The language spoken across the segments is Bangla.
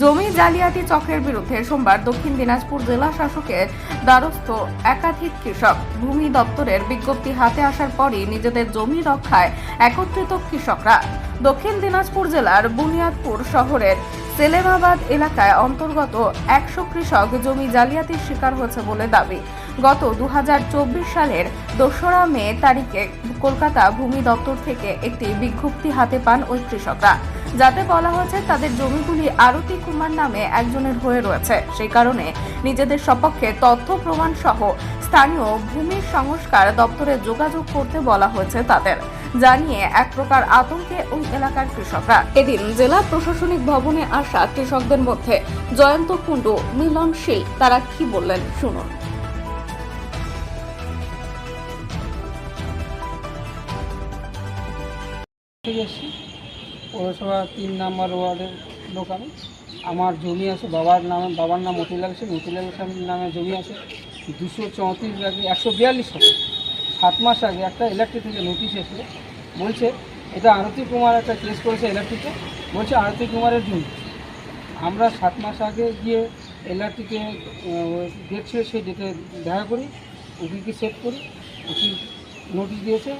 জমি জালিয়াতি চক্রের বিরুদ্ধে সোমবার দক্ষিণ দিনাজপুর জেলা শাসকের দ্বারস্থ একাধিক কৃষক। ভূমি দপ্তরের বিজ্ঞপ্তি হাতে আসার পরই নিজেদের জমি রক্ষায় একত্রিত কৃষকরা। দক্ষিণ দিনাজপুর জেলার বুনিয়াদপুর শহরের সেলেমাবাদ এলাকায় অন্তর্গত একশো কৃষক জমি জালিয়াতির শিকার হয়েছে বলে দাবি। গত দু হাজার চব্বিশ সালের দোসরা মে তারিখে কলকাতা ভূমি দপ্তর থেকে একটি বিজ্ঞপ্তি হাতে পান ওই কৃষকরা। যাতে বলা হয়েছে, তাদের জমিগুলি আরতি কুমার নামে একজনের হয়ে রয়েছে। সেই কারণে নিজেদের সপক্ষে তথ্য প্রমাণ সহ স্থানীয় ভূমি সংস্কার দপ্তরে যোগাযোগ করতে বলা হয়েছে তাদের। জানিয়ে এক প্রকার আতঙ্কে ওই এলাকার কৃষকরা। এদিন জেলা প্রশাসনিক ভবনে আসা কৃষকদের মধ্যে জয়ন্ত কুণ্ডু, মিলনশীল, তারা কি বললেন শুনুন। থেকে এসেছি পৌরসভা তিন নাম্বার ওয়ার্ডের লোক আমি আমার জমি আছে, বাবার নামে, বাবার নাম মতিলাল সেন, মতিলাল সেনের নামে জমি আছে। দুশো চৌত্রিশ আগে একশো বিয়াল্লিশ সাত মাস আগে একটা ইলেকট্রিক থেকে নোটিশ এসে বলছে, এটা আরতি কুমার একটা কেস করেছে ইলেকট্রিকে বলছে, আরতি কুমারের জমি। আমরা সাত মাস আগে গিয়ে এলআরটিকে ডেট ছিল সেই ডেটে দেখা করি, উকিলকে সেট করি, উকিল নোটিশ দিয়েছে।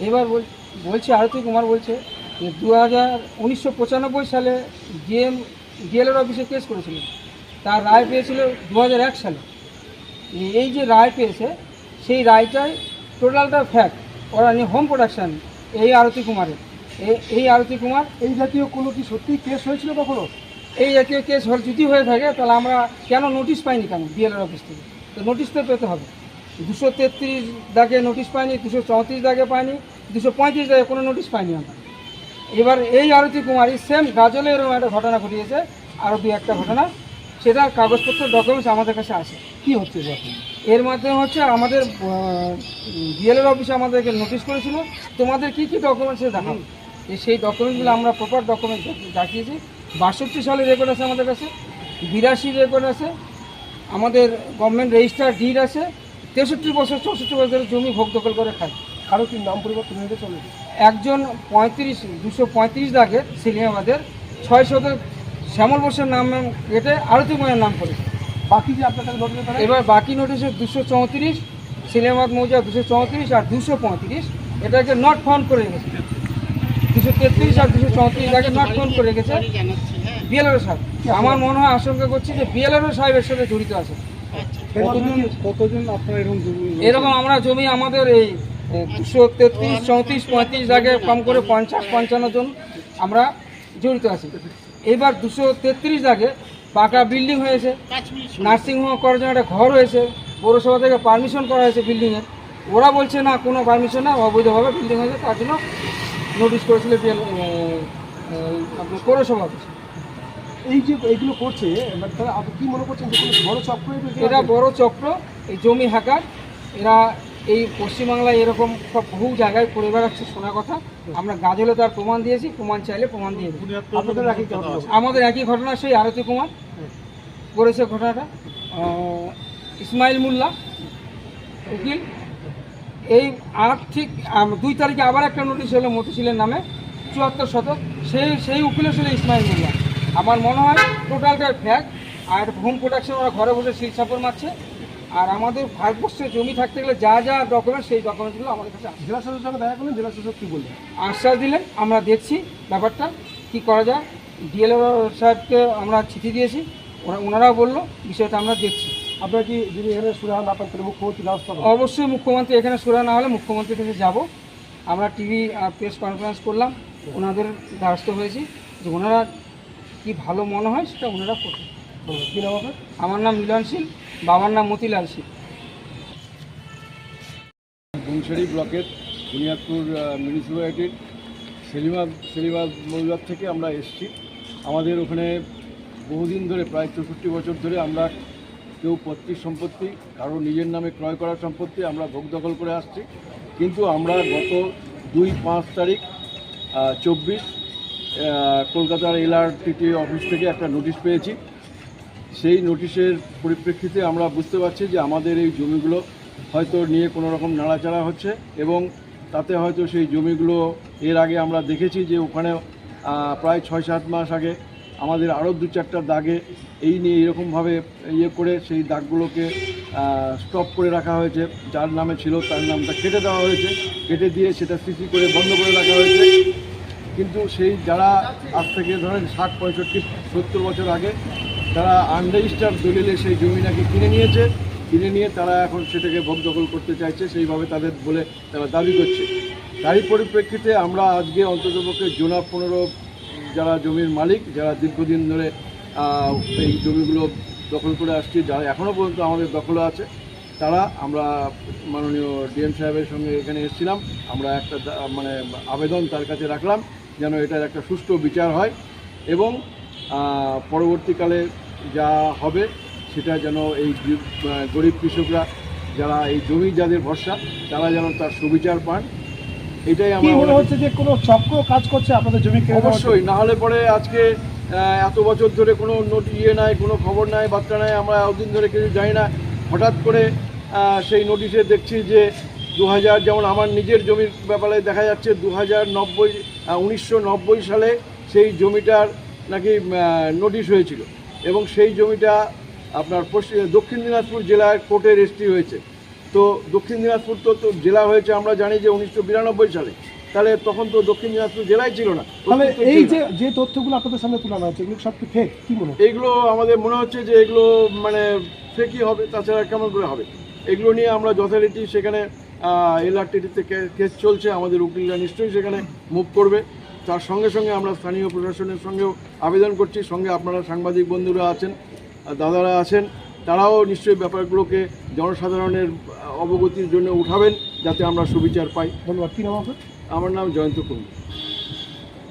এবার বল- বলছে আরতি কুমার বলছে যে দু হাজার উনিশশো পঁচানব্বই সালে জিএম ডিএলএর অফিসে কেস করেছিল। তার রায় পেয়েছিল দু হাজার এক সালে। এই যে রায় পেয়েছে সেই রায়টাই টোটালটা ফ্যাক্ট ওরা নিয়ে হোম প্রোডাকশান এই আরতি কুমারের। এই- এই আরতি কুমার এই জাতীয় কোনো কি সত্যি কেস হয়েছিল কখনো? এই জাতীয় কেস হল যদি হয়ে থাকে তাহলে আমরা কেন নোটিশ পাইনি কেন বিএলআর অফিস থেকে? তো নোটিশ তো পেতে হবে। দুশো তেত্রিশ দাগে নোটিশ পাইনি দুশো চৌত্রিশ দাগে পাইনি দুশো পঁয়ত্রিশ দাগে কোনো নোটিশ পাইনি আমরা। এবার এই আরতি কুমারী সেম গাজলে এরকম একটা ঘটনা ঘটিয়েছে আরও দু একটা ঘটনা, সেটা কাগজপত্র ডকুমেন্টস আমাদের কাছে আসে কি হচ্ছে এখন এর মাধ্যমে হচ্ছে আমাদের বিএলএর অফিসে আমাদেরকে নোটিশ করেছিল। তোমাদের কী কী ডকুমেন্টস এই সেই ডকুমেন্টগুলো আমরা প্রপার ডকুমেন্ট দেখিয়েছি। বাষট্টি সালের রেকর্ড আছে আমাদের কাছে, বিরাশি রেকর্ড আছে, আমাদের গভর্নমেন্ট রেজিস্টার ডিড আছে, তেষট্টি বছর, চৌষট্টি বছরের জমি ভোগ দখল করে খায়। কারও কি নাম পরিবর্তন হয়ে চলে একজন পঁয়ত্রিশ দুশো পঁয়ত্রিশ দাগের সিলিয়াবাদের ছয় শতক শ্যামল বোসের নাম কেটে আরতি ময়ের নাম করেছে বাকি যে আপনার কাছে এবার বাকি নোটিশে দুশো চৌত্রিশ সিনেমাত মৌজা দুশো চৌত্রিশ আর দুশো পঁয়ত্রিশ এটাকে নট ফাউন্ড করে রেখেছে। দুশো তেত্রিশ আর দুশো চৌত্রিশ এটাকে নট ফাউন্ড করে রেখেছে। বিএলআর সাহেব আমার মনে হয় আশঙ্কা করছি যে বিএলআর সাহেবের সাথে জড়িত আছে। কতজন কতজন আপনার এরকম জমি- এরকম আমরা জমি আমাদের এই দুশো তেত্রিশ চৌত্রিশ পঁয়ত্রিশ দাগে কম করে পঞ্চাশ পঞ্চান্ন জন আমরা জড়িত আছি। এবার দুশো তেত্রিশ দাগে পাকা বিল্ডিং হয়েছে। নার্সিংহোম করার জন্য একটা ঘর হয়েছে। পৌরসভা থেকে পারমিশন করা হয়েছে বিল্ডিংয়ের ওরা বলছে না কোনো পারমিশন না অবৈধভাবে বিল্ডিং হয়েছে তার জন্য নোটিশ করেছিল আপনার পৌরসভা অফিসে এই যে এইগুলো করছে আপনি কি মনে করছেন যে বড় চক্র এরা বড় চক্র এই জমি হাকার এরা এই পশ্চিমবাংলায় এরকম সব বহু জায়গায় করে বেড়াচ্ছে শোনা কথা। আমরা গাজলে তার প্রমাণ দিয়েছি প্রমাণ চাইলে প্রমাণ দিয়ে আমাদের একই ঘটনা সেই আরতি কুমার করেছে ঘটনাটা। ইসমাইল মোল্লা উকিল। এই আর ঠিক দুই তারিখে আবার একটা নোটিশ হলো মতিশিলের নামে চুয়াত্তর শতক। সেই সেই উকিলও ছিল ইসমাইল মোল্লা। আমার মনে হয় টোটালটার ফ্যাক আর হোম প্রোডাকশন ওরা ঘরে বসে শিল ছাপড় মারছে। আর আমাদের ভারতবর্ষে জমি থাকতে গেলে যা যা ডকুমেন্ট সেই ডকুমেন্টগুলো আমাদের কাছে জেলা শাসকের সঙ্গে দেখা করলেন জেলা শাসক কি বললেন? আশ্বাস দিলেন আমরা দেখছি ব্যাপারটা কি করা যায়। ডিএলও সাহেবকে আমরা চিঠি দিয়েছি ওরা ওনারাও বলল বিষয়টা আমরা দেখছি। আপনারা কি যদি এখানে সুরাহা না পান মুখ্যমন্ত্রী অবশ্যই মুখ্যমন্ত্রী এখানে সুরা না হলে মুখ্যমন্ত্রী কাছে যাব। আমরা টিভি আর প্রেস কনফারেন্স করলাম ওনাদের দ্বারস্থ হয়েছি। যে ওনারা কি ভালো মনে হয় সেটা ওনারা করবে কি নাম আপনার? আমার নাম মিলনশীল বাবার নাম মতিলাল সিং বংশারি ব্লকের বুনিয়াদপুর মিউনিসিপ্যালিটির সেলিমাদ সেলিমাদ মৌজার থেকে আমরা এসেছি। আমাদের ওখানে বহুদিন ধরে প্রায় চৌষট্টি বছর ধরে আমরা কেউ পৈতৃক সম্পত্তি কারও নিজের নামে ক্রয় করা সম্পত্তি আমরা ভোগ দখল করে আসছি। কিন্তু আমরা গত দুই পাঁচ তারিখ চব্বিশ কলকাতার এলআরটিটি অফিস থেকে একটা নোটিশ পেয়েছি। সেই নোটিশের পরিপ্রেক্ষিতে আমরা বুঝতে পারছি যে আমাদের এই জমিগুলো হয়তো নিয়ে কোনো রকম নাড়াচাড়া হচ্ছে এবং তাতে হয়তো সেই জমিগুলো এর আগে আমরা দেখেছি যে ওখানে প্রায় ছয় সাত মাস আগে আমাদের আরও দু চারটা দাগে এই নিয়ে এরকমভাবে ইয়ে করে সেই দাগগুলোকে স্টপ করে রাখা হয়েছে। যার নামে ছিল, তার নামটা কেটে দেওয়া হয়েছে। কেটে দিয়ে সেটা সিসি করে বন্ধ করে রাখা হয়েছে। কিন্তু সেই যারা আজ থেকে ধরেন ষাট, পঁয়ষট্টি, সত্তর বছর আগে তারা আনরেজিস্টার দলিলে সেই জমি নাকি কিনে নিয়েছে। কিনে নিয়ে তারা এখন সেটাকে ভোগ দখল করতে চাইছে, সেইভাবে তাদের বলে তারা দাবি করছে। তারই পরিপ্রেক্ষিতে আমরা আজকে অন্ততপক্ষে জোনা পনেরো, যারা জমির মালিক, যারা দীর্ঘদিন ধরে এই জমিগুলো দখল করে আসছে, যারা এখনও পর্যন্ত আমাদের দখলে আছে, তারা আমরা মাননীয় ডিএম সাহেবের সঙ্গে এখানে এসেছিলাম। আমরা একটা মানে আবেদন তার কাছে রাখলাম, যেন এটার একটা সুষ্ঠু বিচার হয় এবং পরবর্তীকালে যা হবে সেটা যেন এই গরিব কৃষকরা যারা এই জমি যাদের ভরসা তারা যেন তার সুবিচার পান। এটাই আমার মনে হচ্ছে যে কোনো চক্র কাজ করছে আপনাদের জমি অবশ্যই না হলে পরে আজকে এত বছর ধরে কোনো নোট ইয়ে নাই কোনো খবর নাই বার্তা নাই আমরা এতদিন ধরে কিছু জানি না। হঠাৎ করে সেই নোটিশে দেখছি যে দু হাজার যেমন আমার নিজের জমির ব্যাপারে দেখা যাচ্ছে দু হাজার নব্বই উনিশশো নব্বই সালে সেই জমিটার নাকি নোটিশ হয়েছিল। এবং সেই জমিটা আপনার পশ্চিম দক্ষিণ দিনাজপুর জেলার কোর্টে রেজিস্ট্রি হয়েছে। তো দক্ষিণ দিনাজপুর তো তো জেলা হয়েছে আমরা জানি যে উনিশশো বিরানব্বই সালে। তাহলে তখন তো দক্ষিণ দিনাজপুর জেলায় ছিল না। তাহলে এই যে যে তথ্যগুলো আপনাদের সামনে তুলানো হচ্ছে এগুলো সব কি ফেক কি মনে এইগুলো আমাদের মনে হচ্ছে যে এগুলো মানে ফেকই হবে তাছাড়া কেমন করে হবে? এগুলো নিয়ে আমরা যথারীতি সেখানে এলআরটিতে কেস চলছে আমাদের উকিলরা নিশ্চয়ই সেখানে মুভ করবে। তার সঙ্গে সঙ্গে আমরা স্থানীয় প্রশাসনের সঙ্গেও আবেদন করছি। সঙ্গে আপনারা সাংবাদিক বন্ধুরা আছেন দাদারা আছেন তারাও নিশ্চয়ই ব্যাপারগুলোকে জনসাধারণের অবগতির জন্য উঠাবেন যাতে আমরা সুবিচার পাই। ধন্যবাদ। কী নাম আমার নাম জয়ন্ত কুন্ডু।